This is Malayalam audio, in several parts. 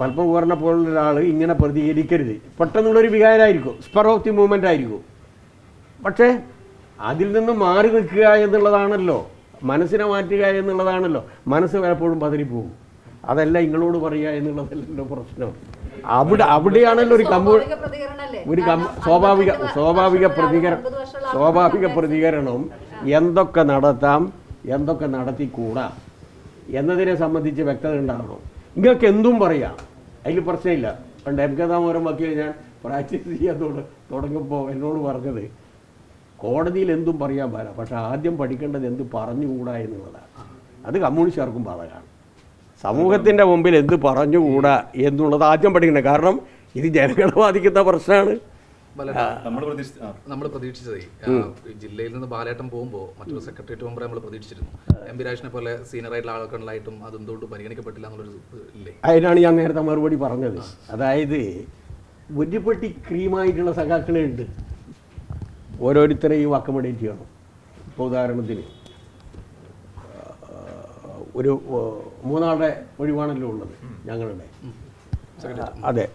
പത്മകുമാറിനെ പോലുള്ള ഒരാൾ ഇങ്ങനെ പ്രതികരിക്കരുത്. പെട്ടെന്നുള്ളൊരു വികാരമായിരിക്കും സ്പർ ഓഫ് ദി മൂവ്മെന്റ് ആയിരിക്കും. പക്ഷേ അതിൽ നിന്ന് മാറി നിൽക്കുക എന്നുള്ളതാണല്ലോ. മനസ്സിനെ മാറ്റുക എന്നുള്ളതാണല്ലോ. മനസ്സ് പലപ്പോഴും പതറിപ്പോകും അതല്ല നിങ്ങളോട് പറയുക എന്നുള്ളതല്ലല്ലോ പ്രശ്നം. അവിടെ അവിടെയാണല്ലോ ഒരു കമ്പൂ ഒരു സ്വാഭാവിക സ്വാഭാവിക പ്രതികരണം സ്വാഭാവിക പ്രതികരണം എന്തൊക്കെ നടത്താം എന്തൊക്കെ നടത്തിക്കൂടാ എന്നതിനെ സംബന്ധിച്ച് വ്യക്തത ഉണ്ടാകണം നിങ്ങൾക്ക് എന്തും പറയാം. അതിൽ പ്രശ്നമില്ല. പണ്ട് എം കെ ദാമോരം വക്കീൽ ഞാൻ പ്രാക്ടീസ് ചെയ്യാൻ തുടങ്ങുമ്പോൾ എന്നോട് പറഞ്ഞത് കോടതിയിൽ എന്തും പറയാൻ പാടില്ല. പക്ഷെ ആദ്യം പഠിക്കേണ്ടത് എന്ത് പറഞ്ഞുകൂടാ എന്നുള്ളതാണ്. അത് കമ്മ്യൂണിസ്റ്റുകാർക്കും ബാധകമാണ്. സമൂഹത്തിന്റെ മുമ്പിൽ എന്ത് പറഞ്ഞുകൂടാ എന്നുള്ളത് ആദ്യം പഠിക്കണം. കാരണം ഇത് ജനങ്ങളെ ബാധിക്കുന്ന പ്രശ്നമാണ്. നമ്മൾ പ്രതീക്ഷിച്ച നമ്മൾ പ്രതീക്ഷിച്ചതേ. ഈ ജില്ലയിൽ നിന്ന് ബാലേട്ടൻ പോകുമ്പോൾ മറ്റൊരു സെക്രട്ടേറിയറ്റ് മെമ്പറെ നമ്മൾ പ്രതീക്ഷിച്ചിരുന്നു. എം ബി രാജിനെ പോലെ സീനിയർ ആയിട്ടുള്ള ആൾക്കാരായിട്ടും അത് എന്തുകൊണ്ട് പരിഗണിക്കപ്പെട്ടില്ല എന്നുള്ളൊരു ഇല്ലേ? അതിനാണ് ഞാൻ നേരത്തെ മറുപടി പറഞ്ഞത്. അതായത് ഒറ്റപ്പെട്ടി ക്രീമായിട്ടുള്ള സഖാക്കളെ ഉണ്ട്. ഓരോരുത്തരെയും അക്കമഡേറ്റ് ചെയ്യണം. ഇപ്പോൾ ഉദാഹരണത്തിന് ഒരു മൂന്നാളുടെ ഒഴിവാണല്ലോ ഉള്ളത് ഞങ്ങളുടെ. അതെ.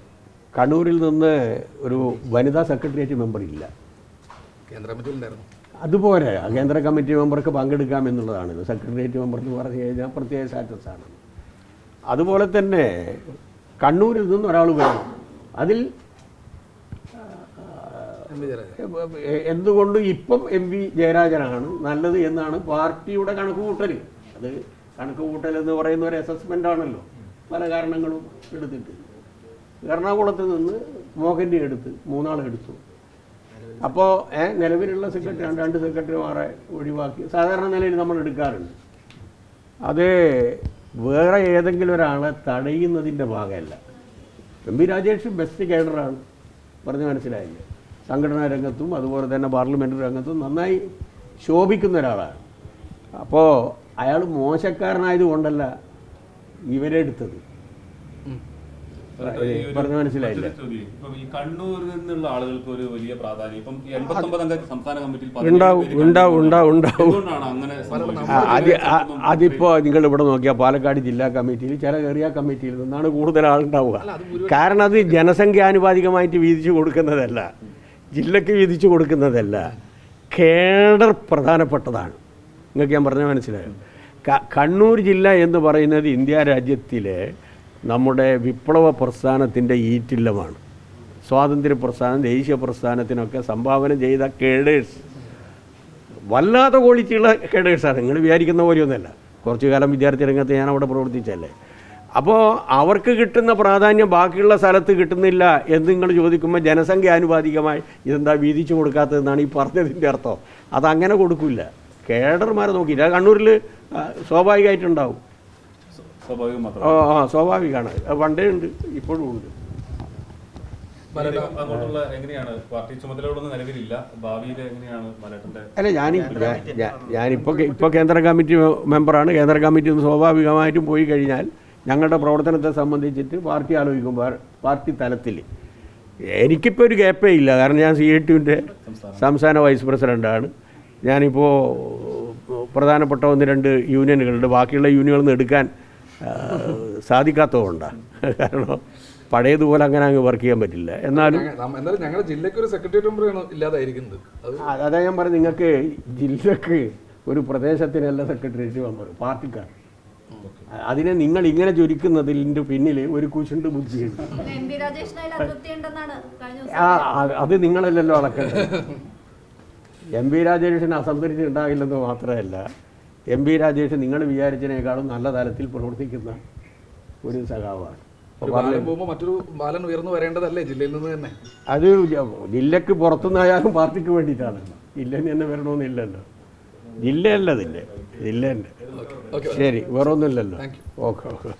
കണ്ണൂരിൽ നിന്ന് ഒരു വനിതാ സെക്രട്ടേറിയറ്റ് മെമ്പർ ഇല്ല. കേന്ദ്ര കമ്മിറ്റിയിൽ ഉണ്ടായിരുന്നു. അതുപോലെ കേന്ദ്ര കമ്മിറ്റി മെമ്പർക്ക് പങ്കെടുക്കാം എന്നുള്ളതാണ്. സെക്രട്ടേറിയറ്റ് മെമ്പർ എന്ന് പറഞ്ഞു കഴിഞ്ഞാൽ പ്രത്യേക സ്റ്റാറ്റസാണ് അതുപോലെ തന്നെ കണ്ണൂരിൽ നിന്ന് ഒരാൾ വേണം അതിൽ എന്തുകൊണ്ടും ഇപ്പം എം വി ജയരാജനാണ് നല്ലത് എന്നാണ് പാർട്ടിയുടെ കണക്ക് കൂട്ടൽ അത് കണക്ക് കൂട്ടൽ എന്ന് പറയുന്ന ഒരു അസസ്മെന്റ് ആണല്ലോ. പല കാരണങ്ങളും എടുത്തിട്ട്. എറണാകുളത്ത് നിന്ന് മോഹന്റെ എടുത്ത്. മൂന്നാളെടുത്തു അപ്പോൾ നിലവിലുള്ള സെക്രട്ടറി രണ്ട് സെക്രട്ടറിമാരെ ഒഴിവാക്കി. സാധാരണ നിലയിൽ നമ്മൾ എടുക്കാറുണ്ട്. അത് വേറെ ഏതെങ്കിലും ഒരാളെ തടയുന്നതിന്റെ ഭാഗമല്ല. എം പി രാജേഷ് ബെസ്റ്റ് കേഡറാണ്. പറഞ്ഞ് മനസ്സിലായില്ലേ? സംഘടനാ രംഗത്തും അതുപോലെ തന്നെ പാർലമെന്റ് രംഗത്തും നന്നായി ശോഭിക്കുന്ന ഒരാളാണ്. അപ്പോൾ അയാൾ മോശക്കാരനായത് കൊണ്ടല്ല ഇവരെടുത്തത് പറഞ്ഞ് മനസ്സിലായില്ലേ? അതിപ്പോ. ഈ കണ്ണൂരിൽ നിന്നുള്ള ആളുകൾക്ക് ഒരു വലിയ പ്രാധാന്യം. ഇപ്പം അംഗ സംസ്ഥാന കമ്മിറ്റിയിൽ പതിനേഴ് ഉണ്ടാവും പേര് ഉണ്ടാവും കണ്ണൂരിൽ ഉണ്ടാവും ഉണ്ടാവും. അങ്ങനെ അത് ആ- നിങ്ങൾ ഇവിടെ നോക്കിയാൽ പാലക്കാട് ജില്ലാ കമ്മിറ്റിയിൽ ചില ചെറിയ കമ്മിറ്റിയിൽ നിന്നാണ് കൂടുതൽ ആളുണ്ടാവുക. കാരണം അത് ജനസംഖ്യാനുപാതികമായിട്ട് വീതിച്ചു കൊടുക്കുന്നതല്ല. ജില്ലക്ക് വീതിച്ചു കൊടുക്കുന്നതല്ല. കേഡർ പ്രധാനപ്പെട്ടതാണ്. നിങ്ങൾക്ക് ഞാൻ പറഞ്ഞാൽ മനസ്സിലായോ? കണ്ണൂർ ജില്ല എന്ന് പറയുന്നത് ഇന്ത്യ രാജ്യത്തിലെ നമ്മുടെ വിപ്ലവ പ്രസ്ഥാനത്തിന്റെ ഈറ്റില്ലമാണ്. സ്വാതന്ത്ര്യ പ്രസ്ഥാനം ദേശീയ പ്രസ്ഥാനത്തിനൊക്കെ സംഭാവന ചെയ്ത കേഡേഴ്സ് വല്ലാത്ത ക്വാളിറ്റിയുള്ള കേഡേഴ്സാണ് നിങ്ങൾ വിചാരിക്കുന്ന പോലെയൊന്നുമല്ല. കുറച്ചു കാലം വിദ്യാർത്ഥി രംഗത്ത് ഞാൻ അവിടെ പ്രവർത്തിച്ചല്ലേ അപ്പോൾ അവർക്ക് കിട്ടുന്ന പ്രാധാന്യം ബാക്കിയുള്ള സ്ഥലത്ത് കിട്ടുന്നില്ല എന്ന് നിങ്ങൾ ചോദിക്കുമ്പോൾ ജനസംഖ്യ ആനുപാതികമായി ഇതെന്താ വീതിച്ചു കൊടുക്കാത്തതെന്നാണ് ഈ പറഞ്ഞതിന്റെ അർത്ഥം. അതങ്ങനെ കൊടുക്കില്ല. കേഡർമാരെ നോക്കിയില്ല. കണ്ണൂരിൽ സ്വാഭാവികമായിട്ടുണ്ടാവും. ആ ആ സ്വാഭാവികമാണ്. പണ്ടേ ഉണ്ട് ഇപ്പോഴും ഉണ്ട്. ഇനി അങ്ങോട്ടുള്ള എങ്ങനെയാണ്? പാർട്ടി ചുമതലകളൊന്നും നിലവിലില്ല. ഭാവിയിൽ എങ്ങനെയാണ് മലട്ടന്റെ അല്ല ഞാൻ ഞാനിപ്പോൾ ഇപ്പോൾ കേന്ദ്ര കമ്മിറ്റി മെമ്പറാണ്. കേന്ദ്ര കമ്മിറ്റി ഒന്ന് സ്വാഭാവികമായിട്ടും പോയി കഴിഞ്ഞാൽ ഞങ്ങളുടെ പ്രവർത്തനത്തെ സംബന്ധിച്ചിട്ട് പാർട്ടി ആലോചിക്കുമ്പോൾ പാർട്ടി തലത്തിൽ എനിക്കിപ്പോൾ ഒരു ഗ്യാപ്പേ ഇല്ല. കാരണം ഞാൻ സി ഐ ടിന്റെ സംസ്ഥാന വൈസ് പ്രസിഡന്റാണ് ഞാനിപ്പോൾ പ്രധാനപ്പെട്ട ഒന്ന് രണ്ട് യൂണിയനുകളുണ്ട്. ബാക്കിയുള്ള യൂണിയനുകളിൽ നിന്ന് എടുക്കാൻ സാധിക്കാത്തതുകൊണ്ടാണ് കാരണം പഴയതുപോലെ അങ്ങനെ അങ്ങ് വർക്ക് ചെയ്യാൻ പറ്റില്ല. എന്നാലും ഞങ്ങളുടെ ജില്ലയ്ക്ക് ഒരു സെക്രട്ടേറിയറ്റ് ഇല്ലാതായിരിക്കുന്നത്. അത് ഞാൻ പറഞ്ഞു നിങ്ങൾക്ക് ജില്ലക്ക് ഒരു പ്രദേശത്തിനല്ല സെക്രട്ടേറിയറ്റ് മെമ്പർ പാർട്ടിക്കാർ അതിനെ നിങ്ങൾ ഇങ്ങനെ ചുരുക്കുന്നതിന്റെ പിന്നിൽ ഒരു കുശുണ്ട് ബുദ്ധിയുണ്ട്. ആ അത് അത് നിങ്ങളല്ലല്ലോ അളക്കേണ്ടത്. എം വി രാജേഷിന് അസംതൃപ്തി ഉണ്ടാകില്ലെന്ന് മാത്രമല്ല എം പി രാജേഷ് നിങ്ങൾ വിചാരിച്ചതിനേക്കാളും നല്ല തലത്തിൽ പ്രവർത്തിക്കുന്ന ഒരു സഖാവാണ്. മറ്റൊരു ബാലൻ ഉയർന്നു വരേണ്ടതല്ലേ ജില്ലയിൽ നിന്ന് തന്നെ? അത് ജില്ലക്ക് പുറത്തുനിന്നായാലും പാർട്ടിക്ക് വേണ്ടിയിട്ടാണ്. ജില്ല നിന്ന് തന്നെ വരണമെന്നില്ലല്ലോ ജില്ലയല്ല അതിന്റെ ശരി വേറൊന്നുമില്ലല്ലോ. Okay okay.